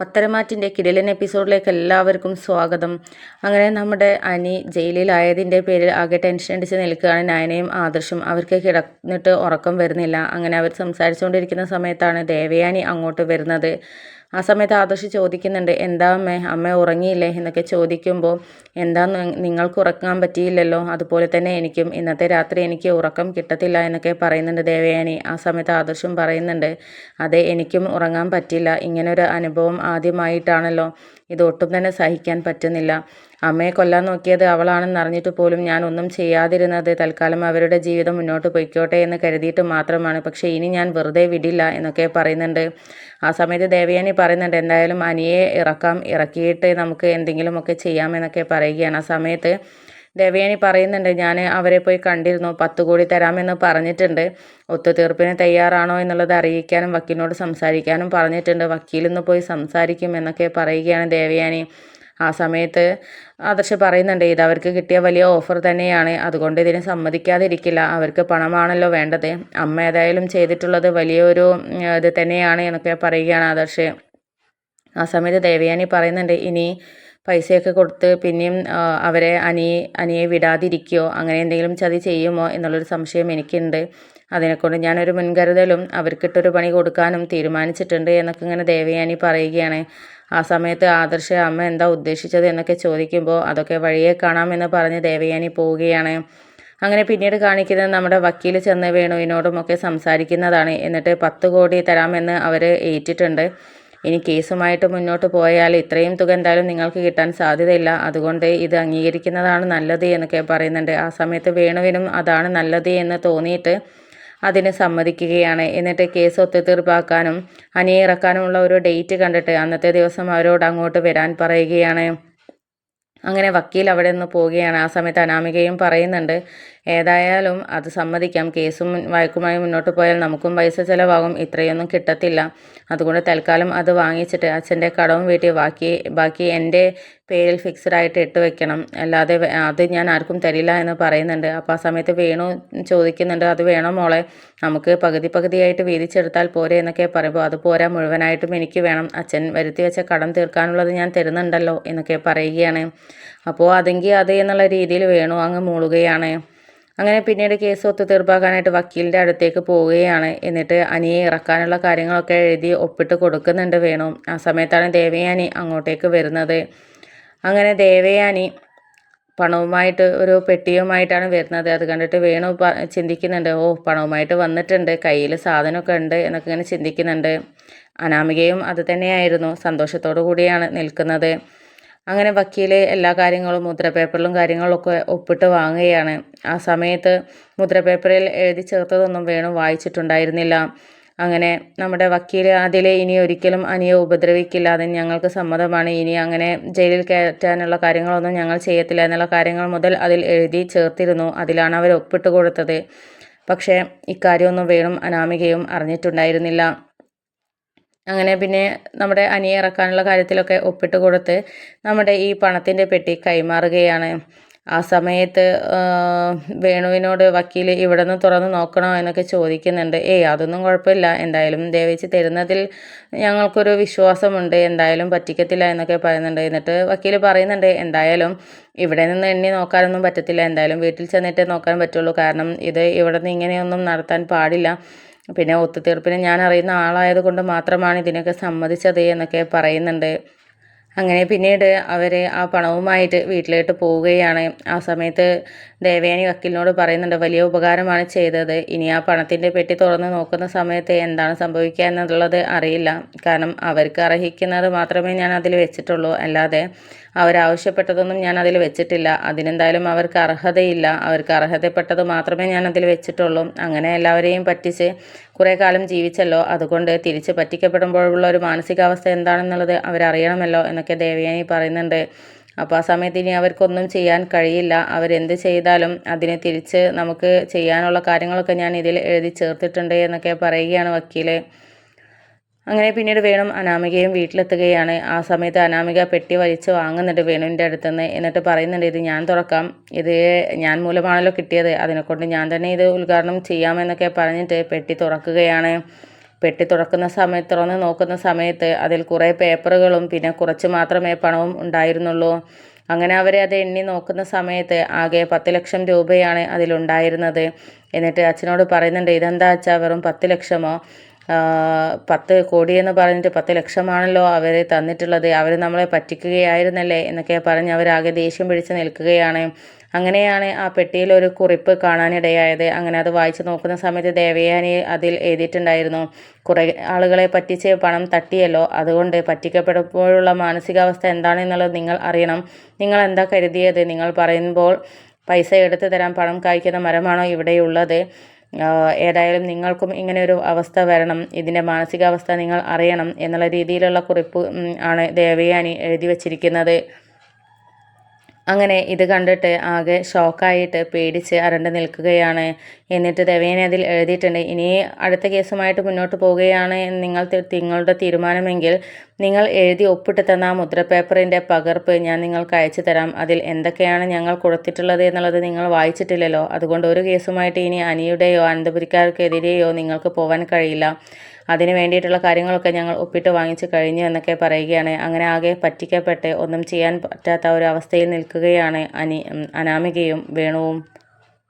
പത്തരമാറ്റിന്റെ കിടിലൻ എപ്പിസോഡിലേക്ക് എല്ലാവർക്കും സ്വാഗതം. അങ്ങനെ നമ്മുടെ അനി ജയിലിലായതിന്റെ പേരിൽ ആകെ ടെൻഷൻ അടിച്ച് നിൽക്കുകയാണ് നയനയും ആദർശും. അവർക്ക് കിടന്നിട്ട് ഉറക്കം വരുന്നില്ല. അങ്ങനെ അവർ സംസാരിച്ചുകൊണ്ടിരിക്കുന്ന സമയത്താണ് ദേവയാനി അങ്ങോട്ട് വരുന്നത്. ആ സമയത്ത് ആദർശ് ചോദിക്കുന്നുണ്ട് എന്താ അമ്മേ? അമ്മ ഉറങ്ങിയില്ലേ? എന്നൊക്കെ ചോദിക്കുമ്പോൾ എന്താ നിങ്ങൾക്ക് ഉറക്കാൻ പറ്റിയില്ലല്ലോ? അതുപോലെ തന്നെ എനിക്കും. ഇന്നത്തെ രാത്രി എനിക്ക് ഉറക്കം കിട്ടത്തില്ല എന്നൊക്കെ പറയുന്നുണ്ട് ദേവയാനി. ആ സമയത്ത് ആദർശും പറയുന്നുണ്ട് അതെ എനിക്കും ഉറങ്ങാൻ പറ്റില്ല. ഇങ്ങനൊരു അനുഭവം ആദ്യമായിട്ടാണല്ലോ. ഇത് ഒട്ടും തന്നെ സഹിക്കാൻ പറ്റുന്നില്ല. അമ്മയെ കൊല്ലാൻ നോക്കിയത് അവളാണെന്ന് അറിഞ്ഞിട്ട് പോലും ഞാൻ ഒന്നും ചെയ്യാതിരുന്നത് തൽക്കാലം അവരുടെ ജീവിതം മുന്നോട്ട് പൊയ്ക്കോട്ടെ എന്ന് കരുതിയിട്ട് മാത്രമാണ്. പക്ഷേ ഇനി ഞാൻ വെറുതെ വിടില്ല എന്നൊക്കെ പറയുന്നുണ്ട്. ആ സമയത്ത് ദേവയാനി പറയുന്നുണ്ട് എന്തായാലും അനിയെ ഇറക്കാം ഇറക്കിയിട്ട് നമുക്ക് എന്തെങ്കിലുമൊക്കെ ചെയ്യാമെന്നൊക്കെ പറയുകയാണ്. ആ സമയത്ത് ദേവയാനി പറയുന്നുണ്ട് ഞാൻ അവരെ പോയി കണ്ടിരുന്നു പത്ത് കോടി തരാമെന്ന് പറഞ്ഞിട്ടുണ്ട്. ഒത്തുതീർപ്പിന് തയ്യാറാണോ എന്നുള്ളത് അറിയിക്കാനും വക്കീലിനോട് സംസാരിക്കാനും പറഞ്ഞിട്ടുണ്ട്. വക്കീലിന്ന് പോയി സംസാരിക്കും എന്നൊക്കെ പറയുകയാണ് ദേവയാനി. ആ സമയത്ത് ആദർശ് പറയുന്നുണ്ട് ഇത് അവർക്ക് കിട്ടിയ വലിയ ഓഫർ തന്നെയാണ്. അതുകൊണ്ട് ഇതിന് സമ്മതിക്കാതിരിക്കില്ല. അവർക്ക് പണമാണല്ലോ വേണ്ടത്. അമ്മ ഏതായാലും ചെയ്തിട്ടുള്ളത് വലിയൊരു ഇത് തന്നെയാണ് എന്നൊക്കെ പറയുകയാണ് ആദർശ്. ആ സമയത്ത് ദേവയാനി പറയുന്നുണ്ട് ഇനി പൈസയൊക്കെ കൊടുത്ത് പിന്നെയും അവരെ അനിയെ അനിയെ വിടാതിരിക്കുകയോ അങ്ങനെ എന്തെങ്കിലും ചതി ചെയ്യുമോ എന്നുള്ളൊരു സംശയം എനിക്കുണ്ട്. അതിനെക്കൊണ്ട് ഞാനൊരു മുൻകരുതലും അവർക്കിട്ടൊരു പണി കൊടുക്കാനും തീരുമാനിച്ചിട്ടുണ്ട് എന്നൊക്കെ ഇങ്ങനെ ദേവയാനി പറയുകയാണ്. ആ സമയത്ത് ആദർശ അമ്മ എന്താ ഉദ്ദേശിച്ചത് എന്നൊക്കെ ചോദിക്കുമ്പോൾ അതൊക്കെ വഴിയെ കാണാമെന്ന് പറഞ്ഞ് ദേവയാനി പോവുകയാണ്. അങ്ങനെ പിന്നീട് കാണിക്കുന്നത് നമ്മുടെ വക്കീൽ ചെന്ന് വേണുവിനോടുമൊക്കെ സംസാരിക്കുന്നതാണ്. എന്നിട്ട് പത്ത് കോടി തരാമെന്ന് അവർ ഏറ്റിട്ടുണ്ട്. ഇനി കേസുമായിട്ട് മുന്നോട്ട് പോയാൽ ഇത്രയും തുക എന്തായാലും നിങ്ങൾക്ക് കിട്ടാൻ സാധ്യതയില്ല. അതുകൊണ്ട് ഇത് അംഗീകരിക്കുന്നതാണ് നല്ലത് എന്നൊക്കെ പറയുന്നുണ്ട്. ആ സമയത്ത് വേണുവിനും അതാണ് നല്ലത് എന്ന് തോന്നിയിട്ട് അതിന് സമ്മതിക്കുകയാണ്. എന്നിട്ട് കേസ് ഒത്തുതീർപ്പാക്കാനും അനിയറക്കാനുമുള്ള ഒരു ഡേറ്റ് കണ്ടിട്ട് അന്നത്തെ ദിവസം അവരോട് അങ്ങോട്ട് വരാൻ പറയുകയാണ്. അങ്ങനെ വക്കീൽ അവിടെ നിന്ന് പോവുകയാണ്. ആ സമയത്ത് അനാമികയും പറയുന്നുണ്ട് ഏതായാലും അത് സമ്മതിക്കാം. കേസും വഴക്കുമായി മുന്നോട്ട് പോയാൽ നമുക്കും പൈസ ചിലവാകും. ഇത്രയൊന്നും കിട്ടത്തില്ല. അതുകൊണ്ട് തൽക്കാലം അത് വാങ്ങിച്ചിട്ട് അച്ഛന്റെ കടവും വീട്ടി ബാക്കി ബാക്കി എന്റെ പേരിൽ ഫിക്സ്ഡ് ആയിട്ട് ഇട്ട് വെക്കണം. അല്ലാതെ അത് ഞാൻ ആർക്കും തരില്ല എന്ന് പറയുന്നുണ്ട്. അപ്പോൾ ആ സമയത്ത് വേണു ചോദിക്കുന്നുണ്ട് അത് വേണോ മോളെ? നമുക്ക് പകുതി പകുതിയായിട്ട് വീതിച്ചെടുത്താൽ പോരെ എന്നൊക്കെ പറയുമ്പോൾ അത് പോരാ മുഴുവനായിട്ടും എനിക്ക് വേണം. അച്ഛൻ വരുത്തി വെച്ച കടം തീർക്കാനുള്ളത് ഞാൻ തരുന്നുണ്ടല്ലോ എന്നൊക്കെ പറയുകയാണ്. അപ്പോൾ അതെങ്കിൽ അത് എന്നുള്ള രീതിയിൽ വേണു അങ്ങ് മൂളുകയാണ്. അങ്ങനെ പിന്നീട് കേസ് ഒത്തുതീർപ്പാക്കാനായിട്ട് വക്കീലിന്റെ അടുത്തേക്ക് പോവുകയാണ്. എന്നിട്ട് അനിയെ ഇറക്കാനുള്ള കാര്യങ്ങളൊക്കെ എഴുതി ഒപ്പിട്ട് കൊടുക്കുന്നുണ്ട് വേണു. ആ സമയത്താണ് ദേവയാനി അങ്ങോട്ടേക്ക് വരുന്നത്. അങ്ങനെ ദേവയാനി പണവുമായിട്ട് ഒരു പെട്ടിയുമായിട്ടാണ് വരുന്നത്. അത് കണ്ടിട്ട് വേണു ചിന്തിക്കുന്നുണ്ട് ഓ പണവുമായിട്ട് വന്നിട്ടുണ്ട് കയ്യിൽ സാധനമൊക്കെ ഉണ്ട് എന്നൊക്കെ ഇങ്ങനെ ചിന്തിക്കുന്നുണ്ട്. അനാമികയും അത് തന്നെയായിരുന്നു സന്തോഷത്തോടു കൂടിയാണ് നിൽക്കുന്നത്. അങ്ങനെ വക്കീൽ എല്ലാ കാര്യങ്ങളും മുദ്ര പേപ്പറിലും കാര്യങ്ങളൊക്കെ ഒപ്പിട്ട് വാങ്ങുകയാണ്. ആ സമയത്ത് മുദ്ര പേപ്പറിൽ എഴുതി ചേർത്തതൊന്നും വേണു വായിച്ചിട്ടുണ്ടായിരുന്നില്ല. അങ്ങനെ നമ്മുടെ വക്കീൽ അതിൽ ഇനി ഒരിക്കലും അനിയെ ഉപദ്രവിക്കില്ല അതിന് ഞങ്ങൾക്ക് സമ്മതമാണ്. ഇനി അങ്ങനെ ജയിലിൽ കയറ്റാനുള്ള കാര്യങ്ങളൊന്നും ഞങ്ങൾ ചെയ്യത്തില്ല എന്നുള്ള കാര്യങ്ങൾ മുതൽ അതിൽ എഴുതി ചേർത്തിരുന്നു. അതിലാണ് അവർ ഒപ്പിട്ട് കൊടുത്തത്. പക്ഷേ ഇക്കാര്യമൊന്നും വേണം അനാമികയും അറിഞ്ഞിട്ടുണ്ടായിരുന്നില്ല. അങ്ങനെ പിന്നെ നമ്മുടെ അനിയെ ഇറക്കാനുള്ള കാര്യത്തിലൊക്കെ ഒപ്പിട്ട് കൊടുത്ത് നമ്മുടെ ഈ പണത്തിന്റെ പെട്ടി കൈമാറുകയാണ്. ആ സമയത്ത് വേണുവിനോട് വക്കീൽ ഇവിടെ നിന്ന് തുറന്ന് നോക്കണോ? എന്നൊക്കെ ചോദിക്കുന്നുണ്ട്. ഏയ് അതൊന്നും കുഴപ്പമില്ല. എന്തായാലും ദേവിച്ച് തരുന്നതിൽ ഞങ്ങൾക്കൊരു വിശ്വാസമുണ്ട്. എന്തായാലും പറ്റിക്കത്തില്ല എന്നൊക്കെ പറയുന്നുണ്ട്. എന്നിട്ട് വക്കീൽ പറയുന്നുണ്ട് എന്തായാലും ഇവിടെ നിന്ന് എണ്ണി നോക്കാനൊന്നും പറ്റത്തില്ല. എന്തായാലും വീട്ടിൽ ചെന്നിട്ട് നോക്കാൻ പറ്റുള്ളൂ. കാരണം ഇത് ഇവിടെ നിന്ന് ഇങ്ങനെയൊന്നും നടത്താൻ പാടില്ല. പിന്നെ ഒത്തുതീർപ്പിന് ഞാൻ അറിയുന്ന ആളായത് കൊണ്ട് മാത്രമാണ് ഇതിനൊക്കെ സമ്മതിച്ചത് എന്നൊക്കെ പറയുന്നുണ്ട്. അങ്ങനെ പിന്നീട് അവർ ആ പണവുമായിട്ട് വീട്ടിലോട്ട് പോവുകയാണ്. ആ സമയത്ത് ദേവയാനി വക്കീലിനോട് പറയുന്നുണ്ട് വലിയ ഉപകാരമാണ് ചെയ്തത്. ഇനി ആ പണത്തിന്റെ പെട്ടി തുറന്ന് നോക്കുന്ന സമയത്ത് എന്താണ് സംഭവിക്കുക എന്നുള്ളത് അറിയില്ല. കാരണം അവർക്ക് അർഹിക്കുന്നത് മാത്രമേ ഞാൻ അതിൽ വെച്ചിട്ടുള്ളൂ. അല്ലാതെ അവരാവശ്യപ്പെട്ടതൊന്നും ഞാൻ അതിൽ വെച്ചിട്ടില്ല. അതിനെന്തായാലും അവർക്ക് അർഹതയില്ല. അവർക്ക് അർഹതപ്പെട്ടത് മാത്രമേ ഞാൻ അതിൽ വെച്ചിട്ടുള്ളൂ. അങ്ങനെ എല്ലാവരെയും പറ്റിച്ച് കുറേ കാലം ജീവിച്ചല്ലോ. അതുകൊണ്ട് തിരിച്ച് പറ്റിക്കപ്പെടുമ്പോഴുള്ള ഒരു മാനസികാവസ്ഥ എന്താണെന്നുള്ളത് അവരറിയണമല്ലോ എന്നൊക്കെ ദേവയാനി പറയുന്നുണ്ട്. അപ്പോൾ ആ സമയത്ത് ഇനി അവർക്കൊന്നും ചെയ്യാൻ കഴിയില്ല. അവരെന്ത് ചെയ്താലും അതിനെ തിരിച്ച് നമുക്ക് ചെയ്യാനുള്ള കാര്യങ്ങളൊക്കെ ഞാൻ ഇതിൽ എഴുതി ചേർത്തിട്ടുണ്ട് എന്നൊക്കെ പറയുകയാണ് വക്കീൽ അങ്ങനെ പിന്നീട് വേണു അനാമികയും വീട്ടിലെത്തുകയാണ്. ആ സമയത്ത് അനാമിക പെട്ടി വലിച്ച് വാങ്ങുന്നുണ്ട് വേണുവിന്റെ അടുത്തുനിന്ന് എന്നിട്ട് പറയുന്നുണ്ട് ഇത് ഞാൻ തുറക്കാം. ഇത് ഞാൻ മൂലമാണല്ലോ കിട്ടിയത്. അതിനെക്കൊണ്ട് ഞാൻ തന്നെ ഇത് ഉദ്ഘാടനം ചെയ്യാമെന്നൊക്കെ പറഞ്ഞിട്ട് പെട്ടി തുറക്കുകയാണ്. പെട്ടി തുറക്കുന്ന സമയത്ത് തുറന്ന് നോക്കുന്ന സമയത്ത് അതിൽ കുറേ പേപ്പറുകളും പിന്നെ കുറച്ച് മാത്രമേ പണവും ഉണ്ടായിരുന്നുള്ളൂ. അങ്ങനെ അവരെ അത് എണ്ണി നോക്കുന്ന സമയത്ത് ആകെ പത്ത് ലക്ഷം രൂപയാണ് അതിലുണ്ടായിരുന്നത്. എന്നിട്ട് അച്ഛനോട് പറയുന്നുണ്ട് ഇതെന്താ അച്ഛാ വെറും പത്ത് ലക്ഷമോ? പത്ത് കോടിയെന്ന് പറഞ്ഞിട്ട് പത്ത് ലക്ഷമാണല്ലോ അവർ തന്നിട്ടുള്ളത്. അവർ നമ്മളെ പറ്റിക്കുകയായിരുന്നല്ലേ എന്നൊക്കെ പറഞ്ഞ് അവരാകെ ദേഷ്യം പിടിച്ച് നിൽക്കുകയാണ്. അങ്ങനെയാണ് ആ പെട്ടിയിൽ ഒരു കുറിപ്പ് കാണാനിടയായത്. അങ്ങനെ അത് വായിച്ചു നോക്കുന്ന സമയത്ത് ദേവയാനി അതിൽ എഴുതിയിട്ടുണ്ടായിരുന്നു. കുറേ ആളുകളെ പറ്റിച്ച് പണം തട്ടിയല്ലോ. അതുകൊണ്ട് പറ്റിക്കപ്പെടുമ്പോഴുള്ള മാനസികാവസ്ഥ എന്താണെന്നുള്ളത് നിങ്ങൾ അറിയണം. നിങ്ങൾ എന്താ കരുതിയത്? നിങ്ങൾ പറയുമ്പോൾ പൈസ എടുത്തു തരാൻ പണം കായ്ക്കുന്ന മരമാണോ ഇവിടെയുള്ളത്? ഏതായാലും നിങ്ങൾക്കും ഇങ്ങനെ ഒരു അവസ്ഥ വരണം. ഇതിന്റെ മാനസികാവസ്ഥ നിങ്ങൾ അറിയണം എന്നുള്ള രീതിയിലുള്ള കുറിപ്പ് ആണ് ദേവയാനി എഴുതി വച്ചിരിക്കുന്നത്. അങ്ങനെ ഇത് കണ്ടിട്ട് ആകെ ഷോക്കായിട്ട് പേടിച്ച് അരണ്ട് നിൽക്കുകയാണ്. എന്നിട്ട് ദേവേനെ അതിൽ എഴുതിയിട്ടുണ്ട് ഇനി അടുത്ത കേസുമായിട്ട് മുന്നോട്ട് പോവുകയാണ് നിങ്ങൾ നിങ്ങളുടെ തീരുമാനമെങ്കിൽ നിങ്ങൾ എഴുതി ഒപ്പിട്ട് തന്ന മുദ്രപേപ്പറിന്റെ പകർപ്പ് ഞാൻ നിങ്ങൾക്ക് അയച്ചു തരാം. അതിൽ എന്തൊക്കെയാണ് ഞങ്ങൾ കൊടുത്തിട്ടുള്ളത് എന്നുള്ളത് നിങ്ങൾ വായിച്ചിട്ടില്ലല്ലോ. അതുകൊണ്ട് ഒരു കേസുമായിട്ട് ഇനി അനിയുടെയോ അനന്തപുരിക്കാർക്കെതിരെയോ നിങ്ങൾക്ക് പോകാൻ കഴിയില്ല. അതിന് വേണ്ടിയിട്ടുള്ള കാര്യങ്ങളൊക്കെ ഞങ്ങൾ ഒപ്പിട്ട് വാങ്ങിച്ച് കഴിഞ്ഞു എന്നൊക്കെ പറയുകയാണ്. അങ്ങനെ ആകെ പറ്റിക്കപ്പെട്ട് ഒന്നും ചെയ്യാൻ പറ്റാത്ത ഒരു അവസ്ഥയിൽ നിൽക്കുകയാണ് അനി അനാമികയും വേണുവും.